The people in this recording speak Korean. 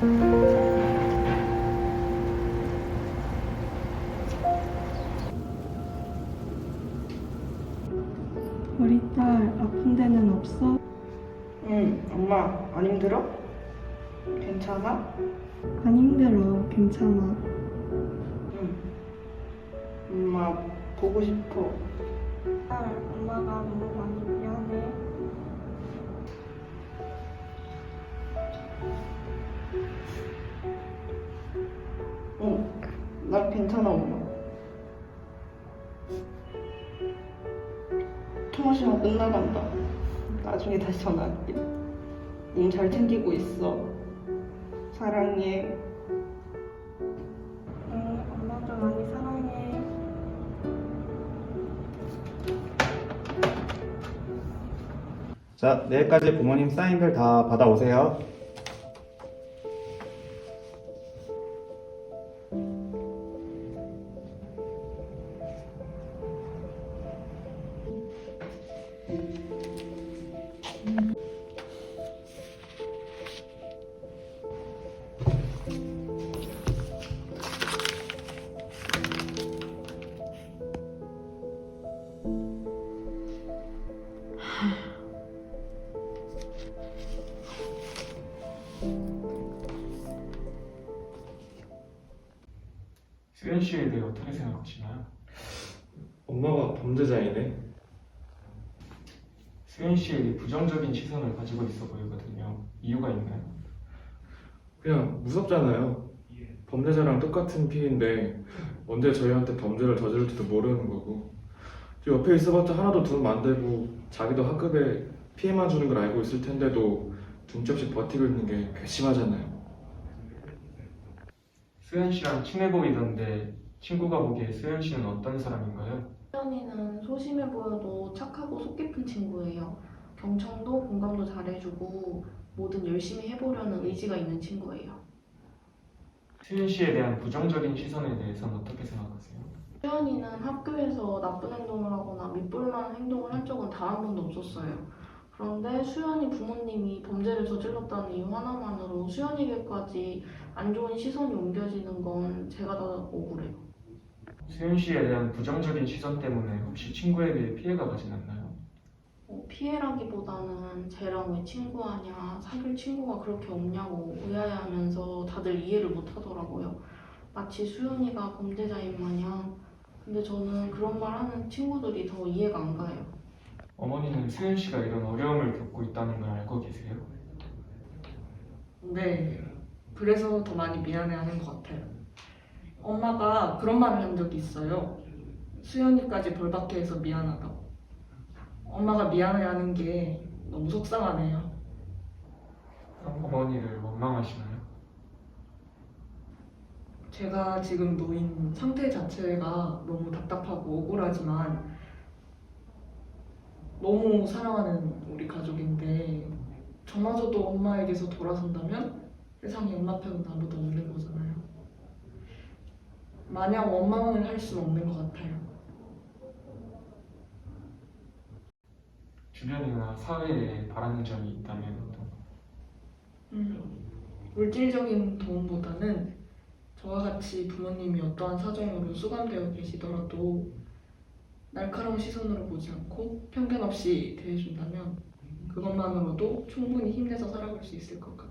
우리 딸 아픈 데는 없어? 응, 엄마 안 힘들어? 괜찮아? 안 힘들어. 괜찮아. 응. 엄마 보고 싶어. 딸, 엄마가 너무 많이 미안해. 괜찮아 엄마. 통화 시간 끝나간다. 나중에 다시 전화할게. 몸 잘 챙기고 있어. 사랑해. 응, 엄마도 많이 사랑해. 자, 내일까지 부모님 사인들 다 받아오세요. 수현 씨에 대해 어떻게 생각하시나요? 엄마가 범죄자이네. 수현 씨에게 부정적인 시선을 가지고 있어 보이거든요. 이유가 있나요? 그냥 무섭잖아요. 범죄자랑 똑같은 피해인데 언제 저희한테 범죄를 저지를지도 모르는 거고 저 옆에 있어봤자 하나도 도움 안 되고 자기도 학급에 피해만 주는 걸 알고 있을 텐데도 눈치 없이 버티고 있는 게 괘씸하잖아요. 수현 씨랑 친해 보이던데 친구가 보기에 수현 씨는 어떤 사람인가요? 수연이는 소심해 보여도 착하고 속 깊은 친구예요. 경청도 공감도 잘해주고 뭐든 열심히 해보려는 의지가 있는 친구예요. 수현 씨에 대한 부정적인 시선에 대해서는 어떻게 생각하세요? 수연이는 학교에서 나쁜 행동을 하거나 밑볼만한 행동을 한 적은 단 한 번도 없었어요. 그런데 수연이 부모님이 범죄를 저질렀다는 이유 하나만으로 수연이에게까지 안 좋은 시선이 옮겨지는 건 제가 다 억울해요. 수현 씨에 대한 부정적인 시선 때문에 혹시 친구에게 피해가 가진 않나요? 어, 피해라기보다는 쟤랑 왜 친구하냐, 사귈 친구가 그렇게 없냐고 의아해하면서 다들 이해를 못하더라고요. 마치 수연이가 범죄자인 마냥. 근데 저는 그런 말 하는 친구들이 더 이해가 안 가요. 어머니는 수현 씨가 이런 어려움을 겪고 있다는 걸 알고 계세요? 네, 그래서 더 많이 미안해하는 것 같아요. 엄마가 그런 말을 한 적이 있어요. 수연이까지 벌받게 해서 미안하다고. 엄마가 미안해하는 게 너무 속상하네요. 어머니를 원망하시나요? 제가 지금 놓인 상태 자체가 너무 답답하고 억울하지만 너무 사랑하는 우리 가족인데 저마저도 엄마에게서 돌아선다면 세상에 엄마 편은 아무도 없는 거잖아요. 마냥 원망을 할 수는 없는 것 같아요. 주변이나 사회에 바라는 점이 있다면 어떤 음, 물질적인 도움보다는 저와 같이 부모님이 어떠한 사정으로 수감되어 계시더라도 날카로운 시선으로 보지 않고 편견 없이 대해준다면 그것만으로도 충분히 힘내서 살아갈 수 있을 것 같아요.